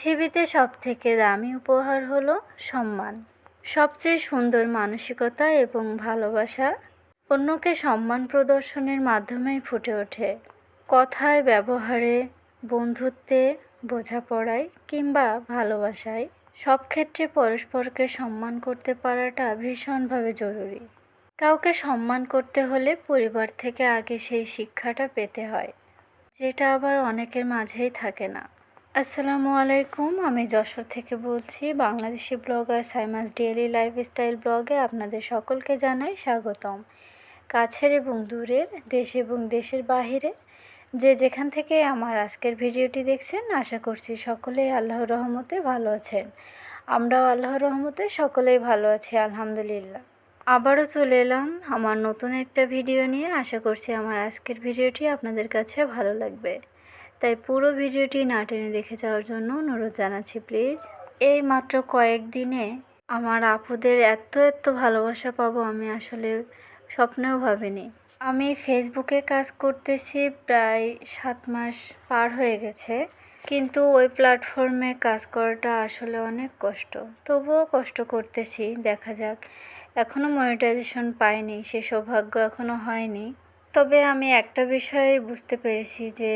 পৃথিবীতে সবথেকে দামি উপহার হলো সম্মান। সবচেয়ে সুন্দর মানসিকতা এবং ভালোবাসা অন্যকে সম্মান প্রদর্শনের মাধ্যমেই ফুটে ওঠে। কথায়, ব্যবহারে, বন্ধুত্বে, বোঝাপড়ায় কিংবা ভালোবাসায় সব ক্ষেত্রে পরস্পরকে সম্মান করতে পারাটা ভীষণভাবে জরুরি। কাউকে সম্মান করতে হলে পরিবার থেকে আগে সেই শিক্ষাটা পেতে হয়, যেটা আবার অনেকের মাঝেই থাকে না। আসসালামু আলাইকুম, আমি যশোর থেকে বলছি, Bangladeshi blogger Saima's daily lifestyle ব্লগে আপনাদের সকলকে জানাই স্বাগতম। কাছের এবং দূরের, দেশ এবং দেশের বাহিরে, যে যেখান থেকে আমার আজকের ভিডিওটি দেখছেন, আশা করছি সকলেই আল্লাহর রহমতে ভালো আছেন। আমরাও আল্লাহর রহমতে সকলেই ভালো আছি, আলহামদুলিল্লাহ। আবারও চলে এলাম আমার নতুন একটা ভিডিও নিয়ে। আশা করছি আমার আজকের ভিডিওটি আপনাদের কাছে ভালো লাগবে। তাই পুরো ভিডিওটি না টেনে দেখে যাওয়ার জন্য অনুরোধ জানাচ্ছি, প্লিজ। এই মাত্র কয়েকদিনে আমার আপুদের এত এত ভালোবাসা পাবো আমি আসলে স্বপ্নেও ভাবিনি। আমি ফেসবুকে কাজ করতেছি প্রায় সাত মাস পার হয়ে গেছে, কিন্তু ওই প্ল্যাটফর্মে কাজ করাটা আসলে অনেক কষ্ট। তবুও কষ্ট করতেছি, দেখা যাক। এখনও মনিটাইজেশন পাইনি, সে সৌভাগ্য এখনও হয়নি। তবে আমি একটা বিষয় বুঝতে পেরেছি যে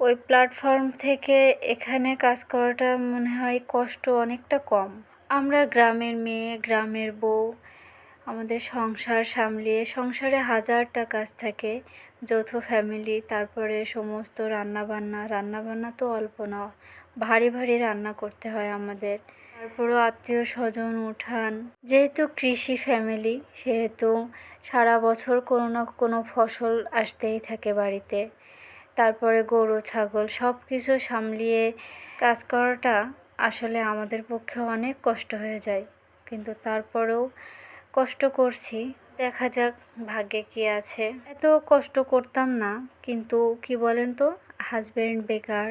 ওই প্ল্যাটফর্ম থেকে এখানে কাজ করাটা মনে হয় কষ্ট অনেকটা কম। আমরা গ্রামের মেয়ে, গ্রামের বউ, আমাদের সংসার সামলিয়ে সংসারে হাজারটা কাজ থাকে। যৌথ ফ্যামিলি তারপরে সমস্ত রান্নাবান্না রান্নাবান্না তো অল্প না, ভারী ভারী রান্না করতে হয় আমাদের। তারপরও আত্মীয় স্বজন, উঠান, যেহেতু কৃষি ফ্যামিলি সেহেতু সারা বছর কোনো না কোনো ফসল আসতেই থাকে বাড়িতে। তারপরে গরু, ছাগল সব কিছু সামলিয়ে কাজ করাটা আসলে আমাদের পক্ষে অনেক কষ্ট হয়ে যায়। কিন্তু তারপরেও কষ্ট করছি। দেখা যাক ভাগ্যে কি আছে। এত কষ্ট করতাম না, কিন্তু কি বলেন তো হাজব্যান্ড বেকার,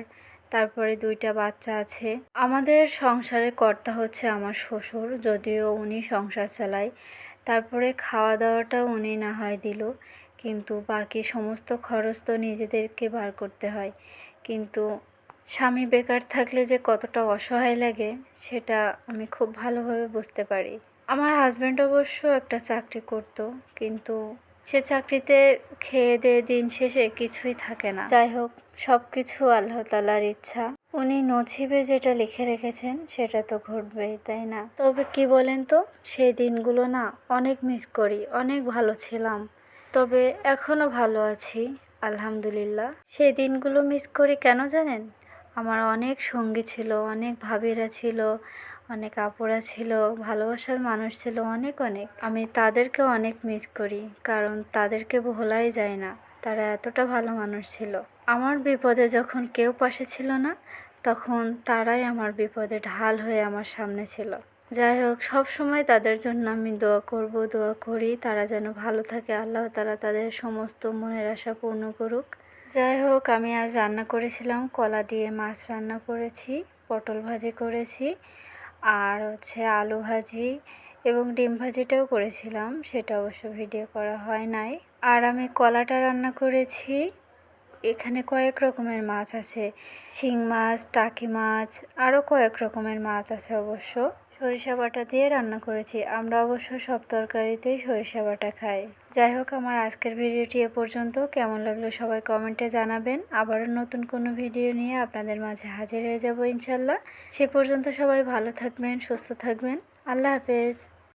তারপরে দুইটা বাচ্চা আছে। আমাদের সংসারে কর্তা হচ্ছে আমার শ্বশুর, যদিও উনি সংসার চালায়। তারপরে খাওয়া দাওয়াটাও উনি না হয় দিল। কিন্তু বাকি সমস্ত খরচ তো নিজেদেরকে বার করতে হয়। কিন্তু স্বামী বেকার থাকলে যে কতটা অসহায় লাগে, সেটা আমি খুব ভালোভাবে বুঝতে পারি। আমার হাজব্যান্ড অবশ্য একটা চাকরি করতো, কিন্তু সে চাকরিতে খেয়ে দিয়ে দিন শেষে কিছুই থাকে না। যাই হোক সব কিছু আল্লাহ তালার ইচ্ছা। উনি নছিবে যেটা লিখে রেখেছেন, সেটা তো ঘটবেই, তাই না? তবে কি বলেন তো, সেই দিনগুলো না অনেক মিস করি, অনেক ভালো ছিলাম। তবে এখনও ভালো আছি, আলহামদুলিল্লাহ। সেই দিনগুলো মিস করি কেন জানেন? আমার অনেক সঙ্গী ছিল, অনেক ভাবিরা ছিল, অনেক আপুরা ছিল, ভালোবাসার মানুষ ছিল অনেক অনেক। আমি তাদেরকে অনেক মিস করি, কারণ তাদেরকে ভোলাই যায় না। তারা এতটা ভালো মানুষ ছিল। আমার বিপদে যখন কেউ পাশে ছিল না, তখন তারাই আমার বিপদে ঢাল হয়ে আমার সামনে ছিল। যাই হোক, সব সময় তাদের জন্য আমি দোয়া করব, দোয়া করি। তারা যেন ভালো থাকে, আল্লাহ তালা তাদের সমস্ত মনের আশা পূর্ণ করুক। যাই হোক, আমি আজ রান্না করেছিলাম, কলা দিয়ে মাছ রান্না করেছি, পটল ভাজি করেছি, আর হচ্ছে আলু ভাজি এবং ডিম ভাজিটাও করেছিলাম। সেটা অবশ্য ভিডিও করা হয় নাই। আর আমি কলাটা রান্না করেছি। এখানে কয়েক রকমের মাছ আছে। শিং মাছ, টাকি মাছ আরও কয়েক রকমের মাছ আছে অবশ্য। সরিষা বাটা দিয়ে রান্না করেছি। আমরা অবশ্য সব তরকারিতেই সরিষা বাটা খাই। যাই হোক, আমার আজকের ভিডিওটি এ পর্যন্ত। কেমন লাগল সবাই কমেন্টে জানাবেন। আবারও নতুন কোনো ভিডিও নিয়ে আপনাদের মাঝে হাজির হয়ে যাব ইনশাল্লাহ। সে পর্যন্ত সবাই ভালো থাকবেন, সুস্থ থাকবেন। আল্লাহ হাফেজ।